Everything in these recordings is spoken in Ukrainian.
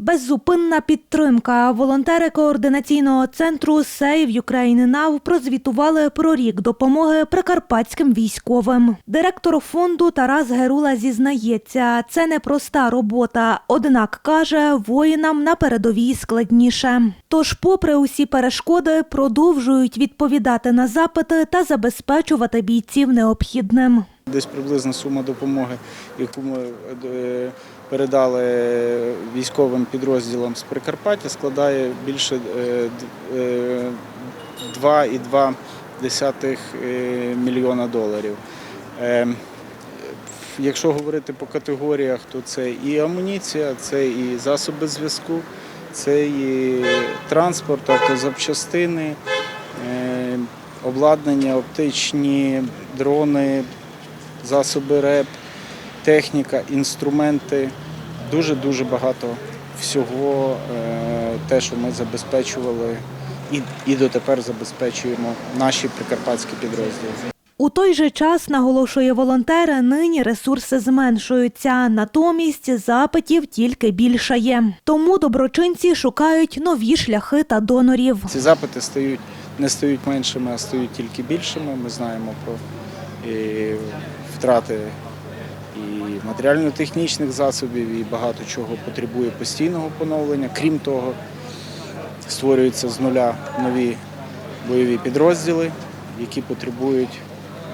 Беззупинна підтримка. Волонтери координаційного центру Save Ukraine Now прозвітували про рік допомоги прикарпатським військовим. Директор фонду Тарас Герула зізнається, це непроста робота. Однак каже, воїнам на передовій складніше. Тож, попри усі перешкоди, продовжують відповідати на запити та забезпечувати бійців необхідним. Десь приблизна сума допомоги, яку ми е, передали військовим підрозділам з Прикарпаття, складає більше е, д- е, 2,2 е, мільйона доларів. Е, Якщо говорити по категоріях, то це і амуніція, це і засоби зв'язку, це і транспорт, автозапчастини, е, обладнання, оптичні дрони, засоби РЕП, техніка, інструменти. Дуже-дуже багато всього, е, те, що ми забезпечували і, і дотепер забезпечуємо наші прикарпатські підрозділи. У той же час, наголошує волонтер, нині ресурси зменшуються, натомість запитів тільки більшає. Тому доброчинці шукають нові шляхи та донорів. Ці запити стають не стають меншими, а стають тільки більшими. Ми знаємо про і втрати і матеріально-технічних засобів, і багато чого потребує постійного поновлення. Крім того, створюються з нуля нові бойові підрозділи, які потребують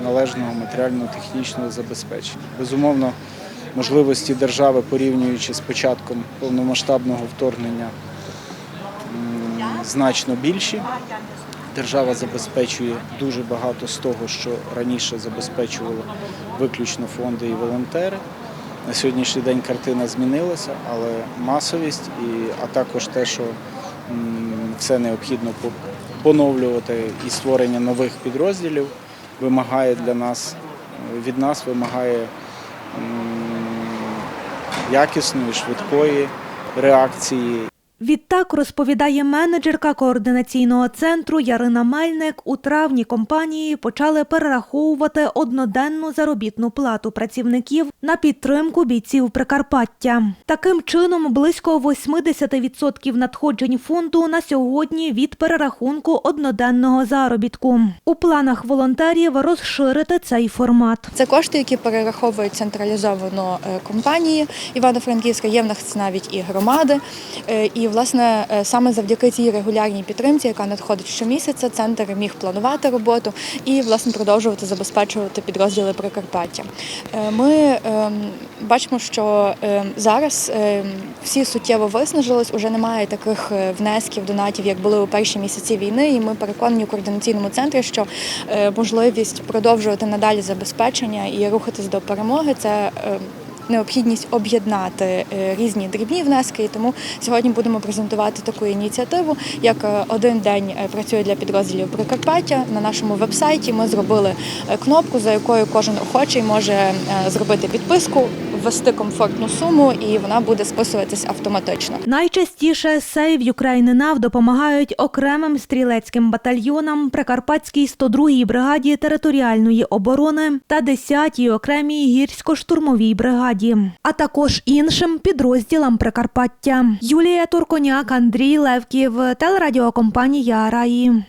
належного матеріально-технічного забезпечення. Безумовно, можливості держави, порівнюючи з початком повномасштабного вторгнення, значно більші. Держава забезпечує дуже багато з того, що раніше забезпечували виключно фонди і волонтери. На сьогоднішній день картина змінилася, але масовість, і, а також те, що все необхідно поновлювати і створення нових підрозділів вимагає для нас, від нас вимагає якісної, швидкої реакції Відтак розповідає менеджерка координаційного центру Ярина Мельник. У травні компанії почали перераховувати одноденну заробітну плату працівників на підтримку бійців Прикарпаття. Таким чином, близько 80% надходжень фонду на сьогодні від перерахунку одноденного заробітку. У планах волонтерів розширити цей формат. Це кошти, які перераховують централізовано е, компанії Івано-Франківська, є в нас навіть і громади. Е, І власне е, саме завдяки цій регулярній підтримці, яка надходить щомісяця, центр міг планувати роботу і власне продовжувати забезпечувати підрозділи Прикарпаття. Е, Ми ем, бачимо, що ем, зараз ем, всі суттєво виснажились, уже немає таких е, внесків, донатів, як були у перші місяці війни. І ми переконані у координаційному центрі, що можливість продовжувати надалі забезпечення і рухатись до перемоги це. Необхідність об'єднати е, різні дрібні внески, і тому сьогодні будемо презентувати таку ініціативу, як е, один день е, працює для підрозділів Прикарпаття. На нашому вебсайті ми зробили кнопку, за якою кожен охочий може зробити підписку, ввести комфортну суму, і вона буде списуватись автоматично. Найчастіше Ukraine Now допомагають окремим стрілецьким батальйонам, Прикарпатській 102-й бригаді територіальної оборони та 10-й окремій гірсько-штурмовій бригаді, а також іншим підрозділам Прикарпаття. Юлія Турконяк, Андрій Левків, телерадіокомпанія Раї.